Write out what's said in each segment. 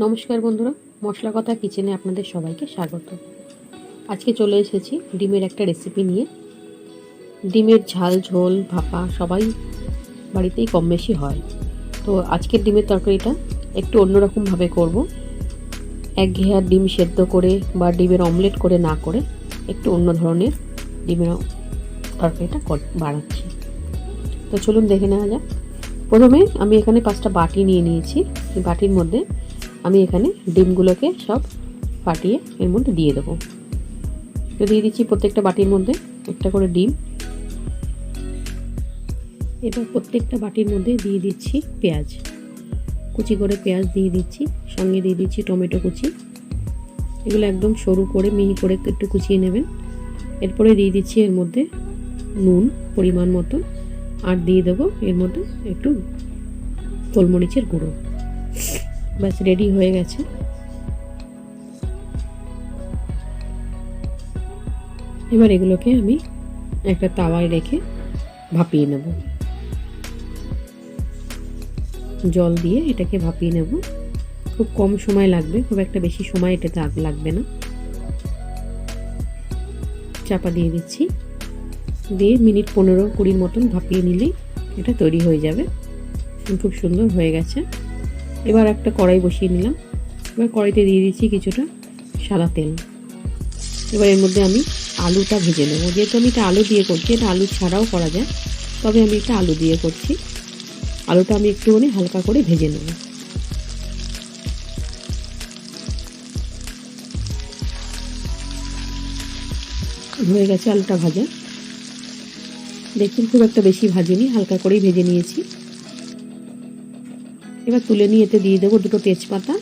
নমস্কার বন্ধুরা, মশলা কথা কিচেনে আপনাদের সবাইকে স্বাগত। আজকে চলে এসেছি ডিমের একটা রেসিপি নিয়ে। ডিমের ঝাল, ঝোল, ভাপা সবাই বাড়িতেই কম বেশি হয়। তো আজকের ডিমের তরকারিটা একটু অন্যরকমভাবে করব। এক ঘেয়ার ডিম সেদ্ধ করে বা ডিমের অমলেট করে না করে একটু অন্য ধরনের ডিমের তরকারিটা কর- বানাচ্ছি। তো চলুন দেখে নেওয়া যাক। প্রথমে আমি এখানে পাঁচটা বাটি নিয়ে নিয়েছি। বাটির মধ্যে আমি এখানে ডিমগুলোকে সব ফাটিয়ে এর মধ্যে দিয়ে দেবো। তো দিয়ে দিচ্ছি প্রত্যেকটা বাটির মধ্যে একটা করে ডিম। এবার প্রত্যেকটা বাটির মধ্যে দিয়ে দিচ্ছি পেঁয়াজ। কুচি করে পেঁয়াজ দিয়ে দিচ্ছি, সঙ্গে দিয়ে দিচ্ছি টমেটো কুচি। এগুলো একদম সরু করে, মিহি করে একটু কুচিয়ে নেবেন। এরপরে দিয়ে দিচ্ছি এর মধ্যে নুন পরিমাণ মতো। আর দিয়ে দেবো এর মধ্যে একটু গোলমরিচের গুঁড়ো। ব্যাস রেডি হয়ে গেছে। এবার এগুলোকে আমি একটা তাওয়ায় রেখে ভাপিয়ে নেব। জল দিয়ে এটাকে ভাপিয়ে নেব। খুব কম সময় লাগবে, খুব একটা বেশি সময় এটাতে লাগবে না। চাপা দিয়ে দিচ্ছি। দিয়ে মিনিট, পনেরো কুড়ির মতন ভাপিয়ে নিলেই এটা তৈরি হয়ে যাবে। খুব সুন্দর হয়ে গেছে। এবার একটা কড়াই বসিয়ে নিলাম। এবার কড়াইতে দিয়ে দিচ্ছি কিছুটা সাদা তেল। এবার এর মধ্যে আমি আলুটা ভেজে নেব। যেহেতু আমি এটা আলু দিয়ে করছি, এটা আলু ছাড়াও করা যায়। তবে আমি এটা আলু দিয়ে করছি। আলুটা আমি একটুখানি হালকা করে ভেজে নেব। হয়ে গেছে আলুটা ভাজা। দেখুন খুব একটা বেশি ভাজিনি, হালকা করেই ভেজে নিয়েছি। এবার তুলে নিয়ে এতে দিয়ে দেবো দুটো তেজপাতা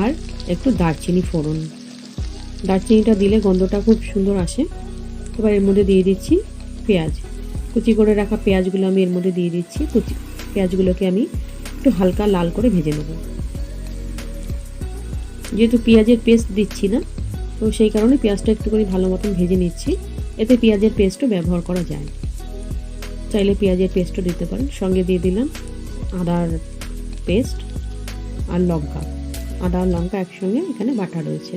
আর একটু দারচিনি ফোড়ন। দারচিনিটা দিলে গন্ধটা খুব সুন্দর আসে। এবার এর মধ্যে দিয়ে দিচ্ছি পেঁয়াজ। কুচি করে রাখা পেঁয়াজগুলো আমি এর মধ্যে দিয়ে দিচ্ছি। কুচি পেঁয়াজগুলোকে আমি একটু হালকা লাল করে ভেজে নেব। যেহেতু পেঁয়াজের পেস্ট দিচ্ছি না, তো সেই কারণে পেঁয়াজটা একটুখানি ভালো মতন ভেজে নিচ্ছি। এতে পেঁয়াজের পেস্টও ব্যবহার করা যায়। চাইলে পেঁয়াজের পেস্টও দিতে পারেন। সঙ্গে দিয়ে দিলাম আদার পেস্ট আর লঙ্কা। আদা আর লঙ্কা একসঙ্গে এখানে বাটা রয়েছে।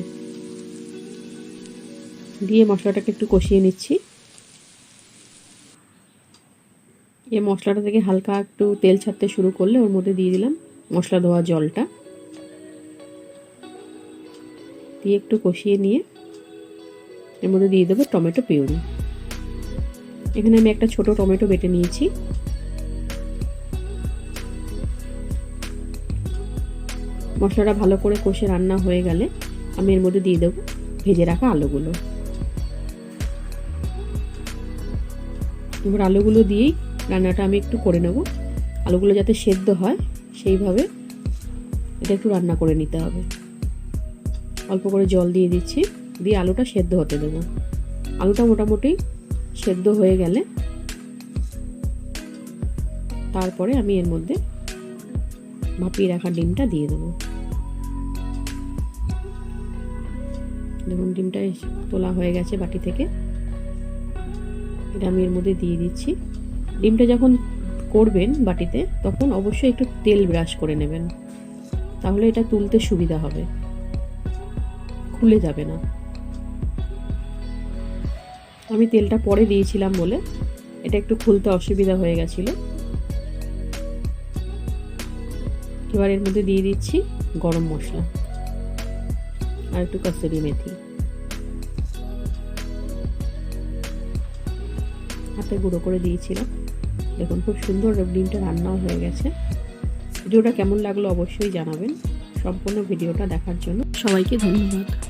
দিয়ে মশলাটাকে একটু কষিয়ে নিচ্ছি। এই মশলাটা থেকে হালকা একটু তেল ছাড়তে শুরু করলে ওর মধ্যে দিয়ে দিলাম মশলা ধোয়া জলটা। দিয়ে একটু কষিয়ে নিয়ে এর মধ্যে দিয়ে দেবো টমেটো পিউরি। এখানে আমি একটা ছোট টমেটো বেটে নিয়েছি। মশলাটা ভালো করে কষে রান্না হয়ে গেলে আমি এর মধ্যে দিয়ে দেবো ভেজে রাখা আলুগুলো। এবার আলুগুলো দিয়েই রান্নাটা আমি একটু করে নেব। আলুগুলো যাতে সেদ্ধ হয়, সেইভাবে এটা একটু রান্না করে নিতে হবে। অল্প করে জল দিয়ে দিচ্ছি, দিয়ে আলুটা সেদ্ধ হতে দেবো। আলুটা মোটামুটি সেদ্ধ হয়ে গেলে তারপরে আমি এর মধ্যে ভাপিয়ে রাখা ডিমটা দিয়ে দেবো। দেখুন ডিমটা তোলা হয়ে গেছে বাটি থেকে। এটা আমি এর মধ্যে দিয়ে দিচ্ছি। ডিমটা যখন করবেন বাটিতে, তখন অবশ্যই একটু তেল ব্রাশ করে নেবেন। তাহলে এটা তুলতে সুবিধা হবে। খুলে যাবে না। আমি তেলটা পরে দিয়েছিলাম বলে এটা একটু খুলতে অসুবিধা হয়ে গেছিল। এবার এর মধ্যে দিয়ে দিচ্ছি গরম মশলা। আর একটু কাসুরি মেথি। হাতে গুঁড়ো করে দিয়েছিলাম। দেখুন, খুব সুন্দর ডিমটা রান্নাও হয়ে গেছে। ভিডিওটা কেমন লাগল অবশ্যই জানাবেন। সম্পূর্ণ ভিডিওটা দেখার জন্য সবাইকে ধন্যবাদ।